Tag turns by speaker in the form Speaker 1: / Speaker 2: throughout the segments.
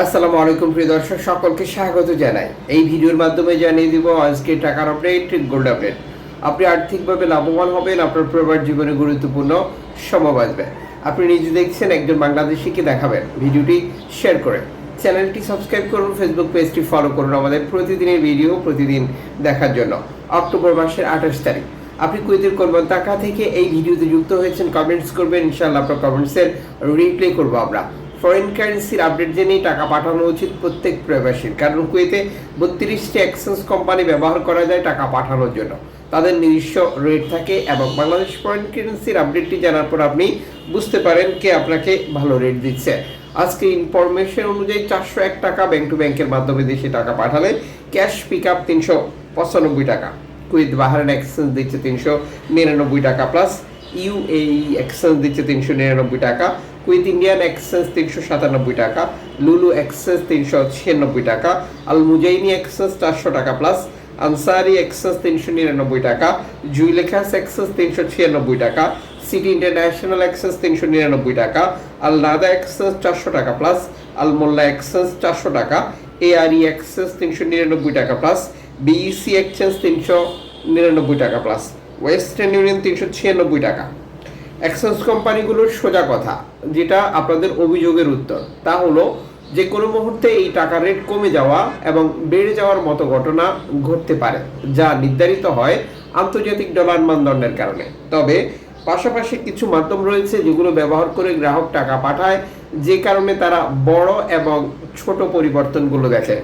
Speaker 1: আসসালামু আলাইকুম, প্রিয় দর্শক, সকলকে স্বাগত জানাই। এই ভিডিওর মাধ্যমে জানিয়ে দিব আজকে টাকার আপডেট গোল্ড আপডেট আপনি আর্থিকভাবে লাভবান হবেন, আপনার পরিবার জীবনে গুরুত্বপূর্ণ সময় বাঁচবে। আপনি নিজে দেখছেন, একজন বাংলাদেশিকে দেখাবেন। ভিডিওটি শেয়ার করে চ্যানেলটি সাবস্ক্রাইব করুন ফেসবুক পেজটি ফলো করুন আমাদের প্রতিদিনের ভিডিও প্রতিদিন দেখার জন্য। অক্টোবর মাসের আঠাশ তারিখ। আপনি কুয়েতের করবেন টাকা থেকে এই ভিডিওতে যুক্ত হয়েছেন কমেন্টস করবেন, ইনশাআল্লাহ আপনার কমেন্টসের রিপ্লে করব আমরা। ফরেন কারেন্সির আপডেট জেনেই টাকা পাঠানো উচিত প্রত্যেক প্রবাসীর। কারণ কুয়েতে বত্রিশটি এক্সচেঞ্জ কোম্পানি ব্যবহার করা যায় টাকা পাঠানোর জন্য। তাদের নিজস্ব রেট থাকে এবং বাংলাদেশ ফরেন কারেন্সির আপডেটটি জানার পর আপনি বুঝতে পারেন কে আপনাকে ভালো রেট দিচ্ছে। আজকে ইনফরমেশন অনুযায়ী চারশো এক টাকা ব্যাংক টু ব্যাংকের মাধ্যমে দেশে টাকা পাঠালে ক্যাশ পিক আপ তিনশো পঁচানব্বই টাকা। কুয়েত বাহারান এক্সচেঞ্জ দিচ্ছে তিনশো নিরানব্বই টাকা প্লাস ইউএই এক্সচেঞ্জ দিচ্ছে তিনশো নিরানব্বই টাকা। কুইথ ইন্ডিয়ান এক্সচেঞ্জ তিনশো সাতানব্বই টাকা লুলু এক্সচেঞ্জ তিনশো ছিয়ানব্বই টাকা আল মুজাইনি এক্সচেঞ্জ চারশো টাকা প্লাস আনসারি এক্সচেঞ্জ তিনশো নিরানব্বই টাকা জুইলেখাস এক্সচেঞ্জ তিনশো ছিয়ানব্বই টাকা সিটি ইন্টারন্যাশনাল এক্সচেঞ্জ তিনশো নিরানব্বই টাকা আল নাদা এক্সচেঞ্জ চারশো টাকা প্লাস আল মোল্লা এক্সচেঞ্জ চারশো টাকা এআরই এক্সচেঞ্জ তিনশো নিরানব্বই টাকা প্লাস বিইসি এক্সচেঞ্জ তিনশো নিরানব্বই টাকা প্লাস ওয়েস্টার্ন ইউনিয়ন তিনশো ছিয়ানব্বই টাকা। এক্সচেঞ্জ কোম্পানিগুলোর সোজা কথা, যেটা আপনাদের অভিযোগের উত্তর। তা হলো, যে কোনো মুহূর্তে এই টাকা রেট কমে যাওয়া এবং বেড়ে যাওয়ার মতো ঘটনা ঘটতে পারে, যা নির্ধারিত হয় আন্তর্জাতিক ডলার মানদণ্ডের কারণে। তবে, পাশাপাশি কিছু মাধ্যম রয়েছে যেগুলো ব্যবহার করে গ্রাহক টাকা পাঠায়, যে কারণে তারা বড় এবং ছোট পরিবর্তনগুলো দেখে।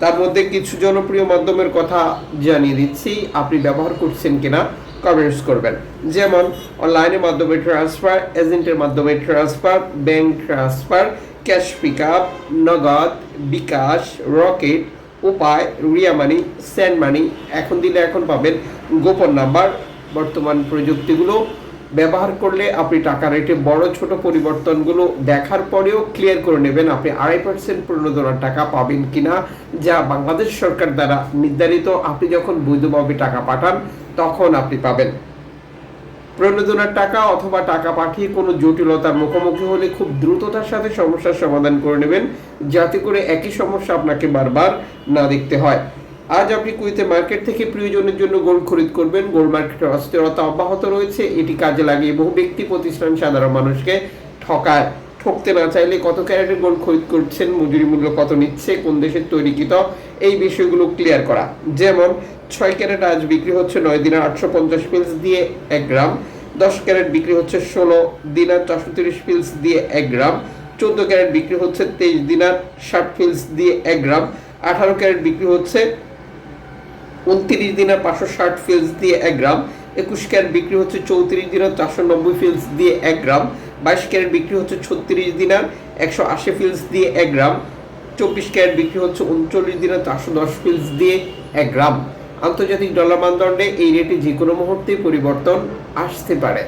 Speaker 1: তার মধ্যে কিছু জনপ্রিয় মাধ্যমের কথা জানিয়ে দিচ্ছি, আপনি ব্যবহার করছেন কিনা কমেন্টস করবেন। যেমন অনলাইনের মাধ্যমে ট্রান্সফার এজেন্টের মাধ্যমে transfer bank transfer cash pick up Nagad, bKash Rocket উপায়, রিয়া মানি স্যান্ড মানি এখন দিলে এখন পাবেন গোপন নাম্বার বর্তমান প্রযুক্তিগুলো। ব্যবহার করলে আপনি টাকা রেটে বড় ছোট পরিবর্তনগুলো দেখার পরেও ক্লিয়ার করে নেবেন আপনি আড়াই পার্সেন্ট প্রণোদনার টাকা পাবেন কিনা, যা বাংলাদেশ সরকার দ্বারা নির্ধারিত। আপনি যখন বৈধভাবে টাকা পাঠান, তখন আপনি পাবেন। প্রণোদনার টাকা অথবা টাকা পাঠিয়ে কোনো জটিলতার মুখোমুখি হলে খুব দ্রুততার সাথে সমস্যার সমাধান করে নেবেন, যাতে করে একই সমস্যা আপনাকে বারবার না দেখতে হয়। আজ আপনি কুইতে মার্কেট থেকে প্রয়োজনের জন্য গোল্ড খরিদ করবেন। গোল্ড মার্কেটের অস্থিরতা অব্যাহত রয়েছে। এটি কাজে লাগিয়ে বহু ব্যক্তি, প্রতিষ্ঠান, সাধারণ মানুষকে ঠকায়। ঠকতে না চাইলে কত ক্যারেটের গোল্ড খরিদ করছেন, মজুরি মূল্য কত নিচ্ছে, কোন দেশের তৈরিকৃত, এই বিষয়গুলো ক্লিয়ার করা। যেমন, ছয় ক্যারেট আজ বিক্রি হচ্ছে নয় দিনের আটশো পঞ্চাশ পিলস দিয়ে এক গ্রাম। দশ ক্যারেট বিক্রি হচ্ছে ষোলো দিনার চারশো তিরিশ পিলস দিয়ে এক গ্রাম। চোদ্দ ক্যারেট বিক্রি হচ্ছে তেইশ দিনার ষাট পিলস দিয়ে এক গ্রাম। আঠারো ক্যারেট বিক্রি হচ্ছে উনত্রিশ দিনের পাঁচশো ষাট ফিলস দিয়ে এক গ্রাম, একুশ ক্যারেট বিক্রি হচ্ছে চৌত্রিশ দিনের চারশো নব্বই ফিলস দিয়ে এক গ্রাম, বাইশ ক্যারেট বিক্রি হচ্ছে ছত্রিশ দিনার একশো আশি ফিলস দিয়ে এক গ্রাম, চব্বিশ ক্যারেট বিক্রি হচ্ছে উনচল্লিশ দিনের চারশো দশ ফিলস দিয়ে এক গ্রাম। আন্তর্জাতিক ডলার মানদণ্ডে এই রেটে যে কোনো মুহূর্তে পরিবর্তন আসতে পারে।